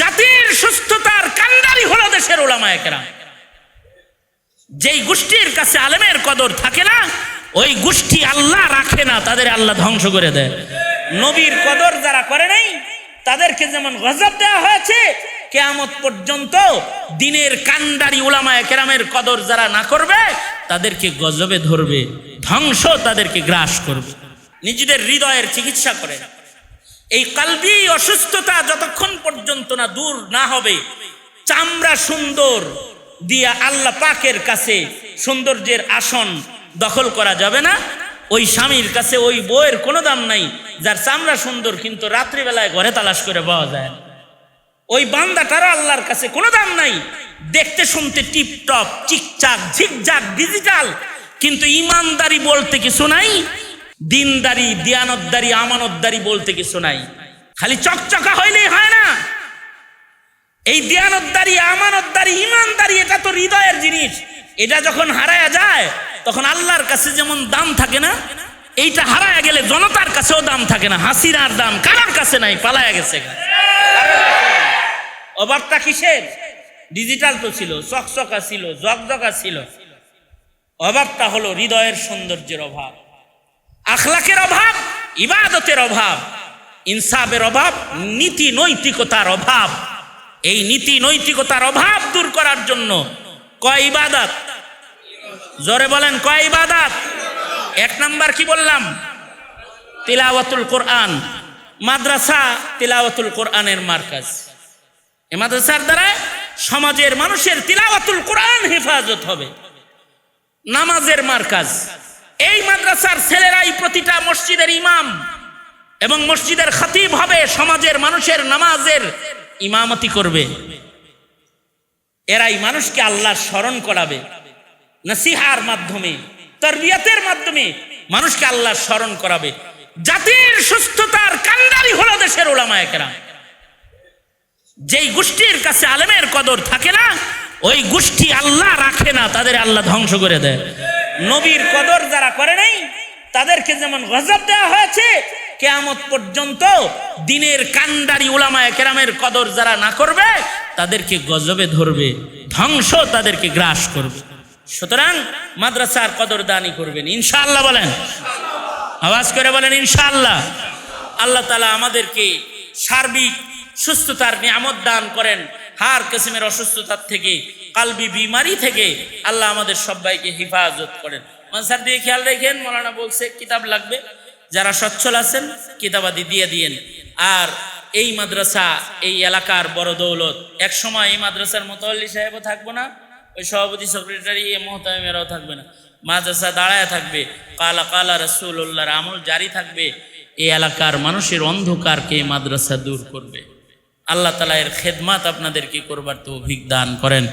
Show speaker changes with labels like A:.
A: জাতির সুস্থতার কান্ডারি হলো দেশের ওলামা একরাম। যেই গোষ্ঠীর কাছে আলেমের কদর থাকে না, ওই গোষ্ঠী আল্লাহ রাখে না, তাদের আল্লাহ ধ্বংস করে দেয়। নবীর কদর যারা করে নাই, তাদেরকে যেমন গজব দেওয়া হয়েছে কেয়ামত পর্যন্ত দিনের কান্ডারি ওলামায় কেরামের কদর যারা না করবে, তাদেরকে গজবে ধরবে, ধ্বংস তাদেরকে গ্রাস করবে। নিজেদের হৃদয়ের চিকিৎসা করে। এই কালবি অসুস্থতা যতক্ষণ পর্যন্ত না দূর না হবে, চামড়া সুন্দর দিয়া আল্লাহ পাকের কাছে সৌন্দর্যের আসন দখল করা যাবে না। ওই স্বামীর কাছে ওই বইয়ের কোনো দাম নাই, যার চামড়া সুন্দর কিন্তু রাত্রিবেলায় ঘরে তালাশ করে পাওয়া যায় না। ওই বান্দাটার আল্লাহর কাছে কোনো দাম নাই। দেখতে শুনতে টিপটপ, চিকচাক, ঝিকঝাক, ডিজিটাল। কিন্তু ইমানদারি বলতে কিছু নাই, দিনদারি, দিয়ানতদারি, আমানতদারি বলতে কিছু নাই। খালি চকচকা হইলেই হয় না। এই দিয়ানতদারি, আমানতদারি, ইমানদারি, এটা তো হৃদয়ের জিনিস। এটা যখন হারায়া যায়, তখন আল্লাহর কাছে যেমন দাম থাকে না, এইটা হারায়া গেলে জনতার কাছেও দাম থাকে না। হাসিনার দাম কারোর কাছে নাই, পালায়া গেছে অভাবটা কিসের? ডিজিটাল তো ছিল, চকচকা ছিল জকজকা ছিল। অভাবটা হলো হৃদয়ের সৌন্দর্যের অভাব, আখলাকের অভাব, ইবাদতের অভাব, ইনসাফের অভাব, নীতি নৈতিকতার অভাব। এই নীতি নৈতিকতার অভাব দূর করার জন্য কয় ইবাদত? জোরে বলেন, কয় ইবাদত? এক নাম্বার কি বললাম? তিলাওয়াতুল কোরআন, মাদ্রাসা তিলাওয়াতুল কোরআনের মার্কাজ। এ মাদ্রাসার দ্বারা সমাজের মানুষের তিলাওয়াতুল কোরআন হেফাজত হবে। নামাজের মার্কাজ। এই মাদ্রাসার ছেলেরাই প্রতিটা মসজিদের ইমাম এবং মসজিদের খাতিব হবে, সমাজের মানুষের নামাজের ইমামতি করবে। এরাই মানুষকে আল্লাহ স্মরণ করাবে, নসিহার মাধ্যমে, তরবিয়তের মাধ্যমে মানুষকে আল্লাহ স্মরণ করাবে। জাতির সুস্থতার কান্ডারি হলো দেশের ওলামায় কেরাম। যেই গোষ্ঠীর কাছে আলেমের কদর থাকে না, ওই গোষ্ঠী আল্লাহ রাখে না, তাদের আল্লাহ ধ্বংস করে দেয়। নবীর কদর যারা করে নাই, তাদেরকে যেমন গজব দেওয়া হয়েছে, কেয়ামত পর্যন্ত দিনের কান্ডারি উলামায় কেরামের কদর যারা না করবে, তাদেরকে গজবে ধরবে, ধ্বংস তাদেরকে গ্রাস করবে। সুতরাং মাদ্রাসার কদর দানি করবেন, ইনশাআল্লাহ বলেন। আওয়াজ করে বলেন, ইনশাআল্লাহ। আল্লাহ তালা আমাদেরকে সার্বিক সুস্থতার নিয়ামত দান করেন। হার কিসিমের অসুস্থতার থেকে, কালবি বিমারি থেকে আল্লাহ আমাদের সবাইকে হেফাজত করেন। মানসার দিয়ে খেয়াল রেখেন, মৌলানা বলছে, কিতাব লাগবে। যারা সচ্ছল আছেন, কিতাবাদি দিয়ে দিয়েন। আর এই মাদ্রাসা, এই এলাকার বড় দৌলত এক সময় এই মাদ্রাসার মোতাল্লি সাহেবও থাকব না, ওই সভাপতি সেক্রেটারি এ মোহতামেরাও থাকবে না। মাদ্রাসা দাঁড়ায় থাকবে। কালা কালা রসুল্লাহর আমল জারি থাকবে। এই এলাকার মানুষের অন্ধকারকে মাদ্রাসা দূর করবে। আল্লাহ তালা এর খেদমাত আপনাদেরকে করবার তো অভিজ্ঞান করেন।